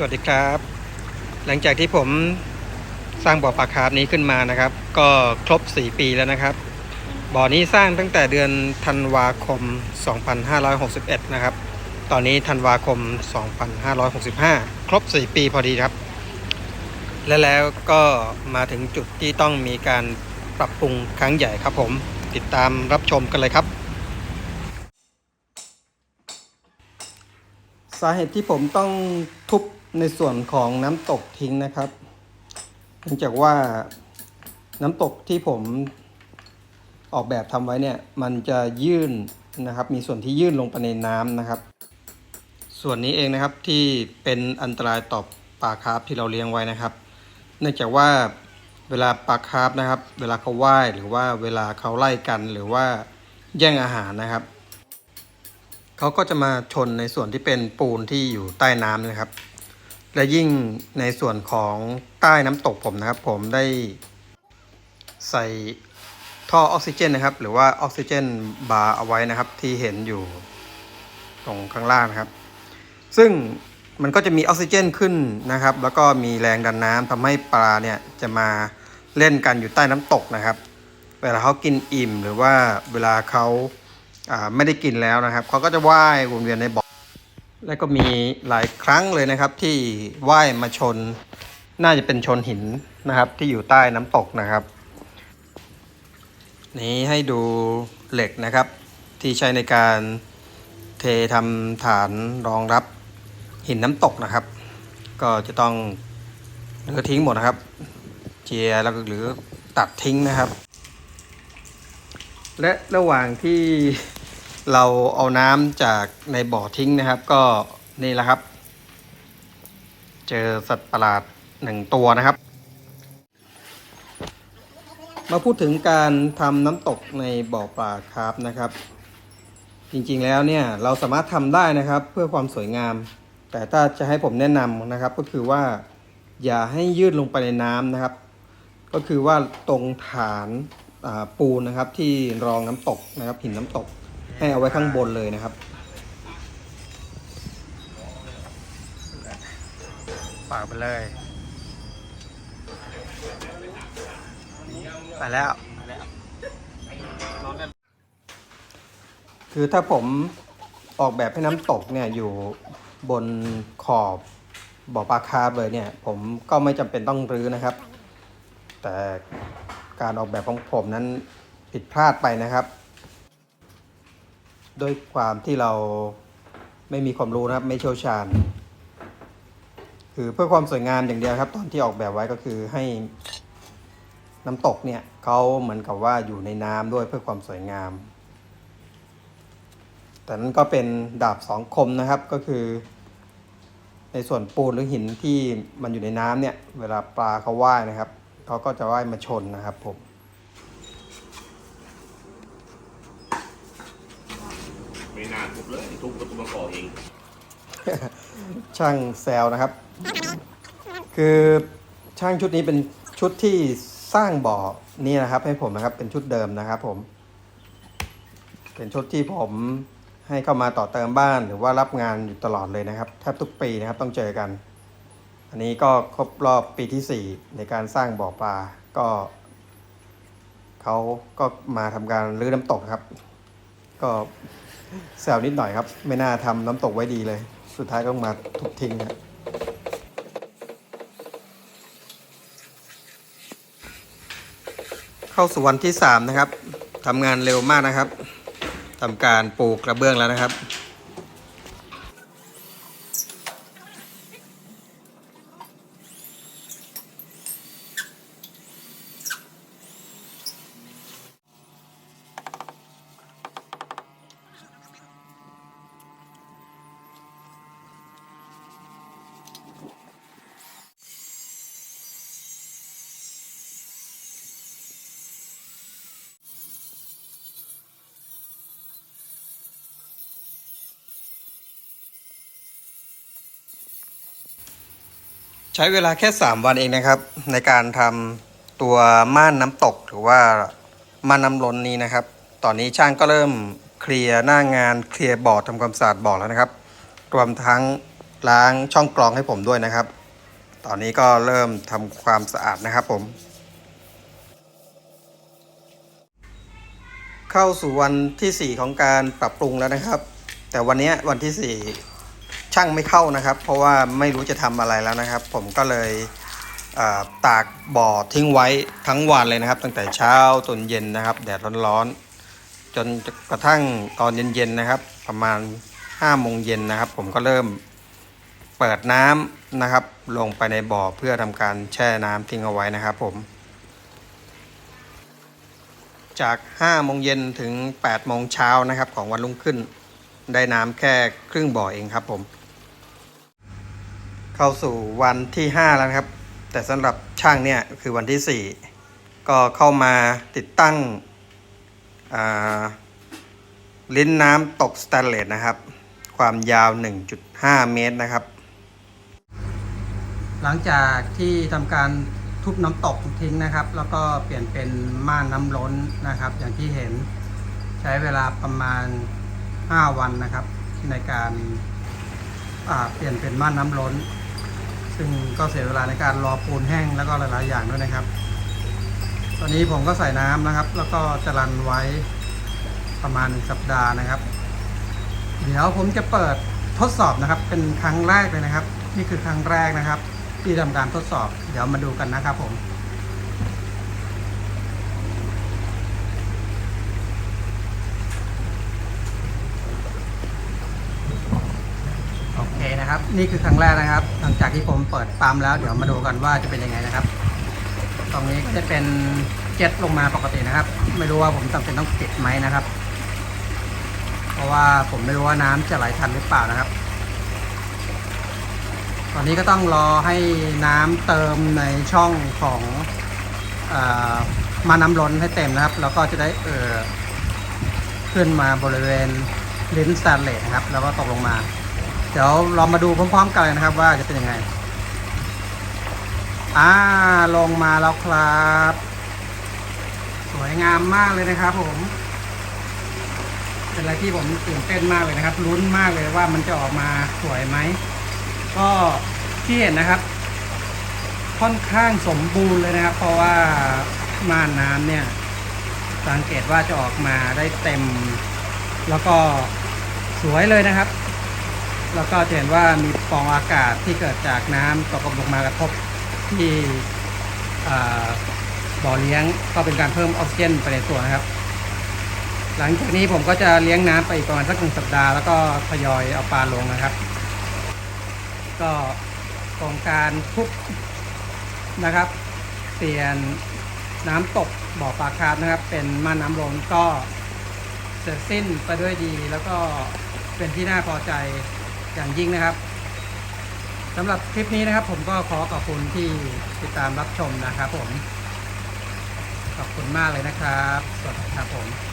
สวัสดีครับ หลังจากที่ผมสร้างบ่อปลาคาร์ฟนี้ขึ้นมานะครับ ก็ครบ 4 ปีแล้วนะครับ บ่อนี้สร้างตั้งแต่เดือนธันวาคม 2561 นะครับ ตอนนี้ธันวาคม 2565 ครบ 4 ปีพอดีครับ และแล้วก็มาถึงจุดที่ต้องมีการปรับปรุงครั้งใหญ่ครับผม ติดตามรับชมกันเลยครับสาเหตุที่ผมต้องทุบ ในส่วนของน้ำตกทิ้งนะครับเนื่องจากว่าน้ำตกที่ผมออกแบบทำไว้เนี่ยมันจะยื่นนะครับ มีส่วนที่ยื่นลงไปในน้ำนะครับ ส่วนนี้เองนะครับที่เป็นอันตรายต่อปลาคาร์ฟที่เราเลี้ยงไว้นะครับ เนื่องจากว่าเวลาปลาคาร์ฟนะครับ เวลาเขาว่ายหรือว่าเวลาเขาไล่กันหรือว่าแย่งอาหารนะครับเขาก็จะมาชนในส่วนที่เป็นปูนที่อยู่ใต้น้ำนะครับ และยิ่งในส่วนของใต้น้ำตกผมนะครับ ผมได้ใส่ท่อออกซิเจนนะครับ หรือว่าออกซิเจนบาร์เอาไว้นะครับ ที่เห็นอยู่ตรงข้างล่างนะครับ ซึ่งมันก็จะมีออกซิเจนขึ้นนะครับ แล้วก็มีแรงดันน้ำทำให้ปลาเนี่ยจะมาเล่นกันอยู่ใต้น้ำตกนะครับ เวลาเขากินอิ่มหรือว่าเวลาเขาอ่าไม่ได้กินแล้วนะครับเขาก็จะว่ายวนเวียนในบ่อ และก็มีหลายครั้งเลยนะครับที่ว่ายมาชน น่าจะเป็นชนหินนะครับ ที่อยู่ใต้น้ำตกนะครับ นี้ให้ดูเหล็กนะครับ ที่ใช้ในการเททำฐานรองรับหินน้ำตกนะครับ ก็จะต้องหรือทิ้งหมดนะครับ เจียแล้วก็หรือตัดทิ้งนะครับ และระหว่างที่ เราเอาน้ำจากในบ่อทิ้งนะครับ ก็นี่แหละครับ เจอสัตว์ประหลาดหนึ่งตัวนะครับ มาพูดถึงการทำน้ำตกในบ่อปลาคร์ฟนะครับ จริงๆแล้วเนี่ยเราสามารถทำได้นะครับ เพื่อความสวยงาม แต่ถ้าจะให้ผมแนะนำนะครับ ก็คือว่าอย่าให้ยืดลงไปในน้ำนะครับ ก็คือว่าตรงฐานปูนนะครับที่รองน้ำตกนะครับหินน้ำตก ให้เอาไว้ข้างบนเลยนะครับ ปากไปเลย ไปแล้ว คือถ้าผมออกแบบให้น้ำตกเนี่ยอยู่บนขอบบ่อปลาคาร์ฟเลยเนี่ย ผมก็ไม่จำเป็นต้องรื้อนะครับ แต่การออกแบบของผมนั้นผิดพลาดไปนะครับ ด้วยความที่เราไม่มีความรู้นะครับ ไม่เชี่ยวชาญ คือเพื่อความสวยงามอย่างเดียวครับ ตอนที่ออกแบบไว้ก็คือให้น้ำตกเนี่ยเขาเหมือนกับว่าอยู่ในน้ำด้วยเพื่อความสวยงาม แต่นั้นก็เป็นดาบสองคมนะครับก็คือ ในส่วนปูนหรือหินที่มันอยู่ในน้ำเนี่ย เวลาปลาเขาว่ายนะครับเขาก็จะว่ายมาชนนะครับผม ไม่น่าทุบ เลยทุบก็ต้องก่อเอง ช่างแซลนะครับ คือช่างชุดนี้เป็นชุดที่สร้างบ่อนี่นะครับ ให้ผมนะครับเป็นชุดเดิมนะครับ ผม เป็นชุดที่ผมให้เข้ามาต่อเติมบ้านหรือว่ารับงานอยู่ตลอดเลยนะครับแทบทุกปีนะครับต้องเจอกัน อันนี้ก็ครบรอบปีที่ 4 ในการสร้างบ่อปลาก็เขาก็มาทำการรื้อน้ำตกครับ ก็ แซวนิดหน่อยครับ ไม่น่าทำน้ำตกไว้ดีเลย สุดท้ายก็มาทุบทิ้งครับเข้าสู่วันที่ 3 นะครับทำงานเร็วมากนะครับทำการปูกระเบื้องแล้วนะครับ ใช้เวลาแค่ 3 วันเองนะครับ ในการทำตัวม่านน้ำตกหรือว่าม่านน้ำล้นนี้นะครับ ตอนนี้ช่างก็เริ่มเคลียร์หน้างานเคลียร์บอร์ดทำความสะอาดบอร์ดแล้วนะครับ รวมทั้งล้างช่องกรองให้ผมด้วยนะครับ ตอนนี้ก็เริ่มทำความสะอาดนะครับผม เข้าสู่วันที่ 4 ของการปรับปรุงแล้วนะครับ แต่วันนี้วันที่ 4 ช่างไม่เข้านะครับ เพราะว่าไม่รู้จะทำอะไรแล้วนะครับ ผมก็เลยตากบ่อทิ้งไว้ทั้งวันเลยนะครับ ตั้งแต่เช้าจนเย็นนะครับ แดดร้อนๆจนกระทั่งตอนเย็นๆนะครับ ประมาณ5โมงเย็นนะครับ ผมก็เริ่มเปิดน้ำนะครับ ลงไปในบ่อเพื่อทำการแช่น้ำทิ้งเอาไว้นะครับ ผม จาก5โมงเย็นถึง8โมงเช้านะครับ ของวันรุ่งขึ้น ได้น้ำแค่ครึ่งบ่อเองครับผม เข้าสู่วันที่ 5 แล้วนะครับ แต่สำหรับช่างเนี่ยคือวันที่ 4 ก็เข้ามาติดตั้งลิ้นน้ำตกสแตนเลสนะครับ ความยาว 1.5 เมตรนะครับ หลังจากที่ทำการทุบน้ำตกทิ้งนะครับ แล้วก็เปลี่ยนเป็นม่านน้ำล้นนะครับ อย่างที่เห็นใช้เวลาประมาณ 5 วันนะครับในการเปลี่ยนเป็นม่านน้ำล้น ซึ่งก็เสียเวลาในการรอปูนแห้งแล้วก็หลาย ๆ อย่างด้วยนะครับ ตอนนี้ผมก็ใส่น้ำนะครับ แล้วก็จะรันไว้ประมาณหนึ่งสัปดาห์นะครับ เดี๋ยวผมจะเปิดทดสอบนะครับ เป็นครั้งแรกเลยนะครับ นี่คือครั้งแรกนะครับ ที่ทำการทดสอบ เดี๋ยวมาดูกันนะครับผม นะครับ นี่คือครั้งแรกนะครับ หลังจากที่ผมเปิดปั๊มแล้วเดี๋ยวมาดูกันว่าจะเป็นยังไงนะครับ ตรงนี้ก็จะเป็นเจ็ตลงมาปกตินะครับ ไม่รู้ว่าผมจำเป็นต้องปิดไหมนะครับ เพราะว่าผมไม่รู้ว่าน้ำจะไหลทันหรือเปล่านะครับ ตอนนี้ก็ต้องรอให้น้ำเติมในช่องของอมาน้ำล้นให้เต็มนะครับ แล้วก็จะได้เออขึ้นมาบริเวณลิ้นสแตนเลสนะครับ แล้วก็ตกลงมา ดี๋ยวเรามาดูพร้อมๆกันเลยนะครับ ว่าจะเป็นยังไง อ่าลงมาแล้วครับ สวยงามมากเลยนะครับ ผม เป็นอะไรที่ผมตื่นเต้นมากเลยนะครับลุ้นมากเลยว่ามันจะออกมาสวยไหมก็ที่เห็นนะครับ ค่อนข้างสมบูรณ์เลยนะครับ เพราะว่าม่านน้ำเนี่ย สังเกตว่าจะออกมาได้เต็ม แล้วก็สวยเลยนะครับ แล้วก็จะเห็นว่ามีฟองอากาศที่เกิดจากน้ำตกลงมากระทบที่บ่อเลี้ยงก็เป็นการเพิ่มออกซิเจนไปในตัวนะครับ หลังจากนี้ผมก็จะเลี้ยงน้ำไปอีกประมาณสักหนึ่งสัปดาห์แล้วก็ทยอยเอาปลาลงนะครับ ก็โครงการทุบนะครับ เปลี่ยนน้ำตกบ่อปลาคาร์ฟนะครับ เป็นม่านน้ำล้นก็เสร็จสิ้นไปด้วยดีแล้วก็เป็นที่น่าพอใจ อย่างยิ่งนะครับสำหรับคลิปนี้นะครับ ผมก็ขอขอบคุณที่ติดตามรับชมนะครับผม ขอบคุณมากเลยนะครับ สวัสดีครับผม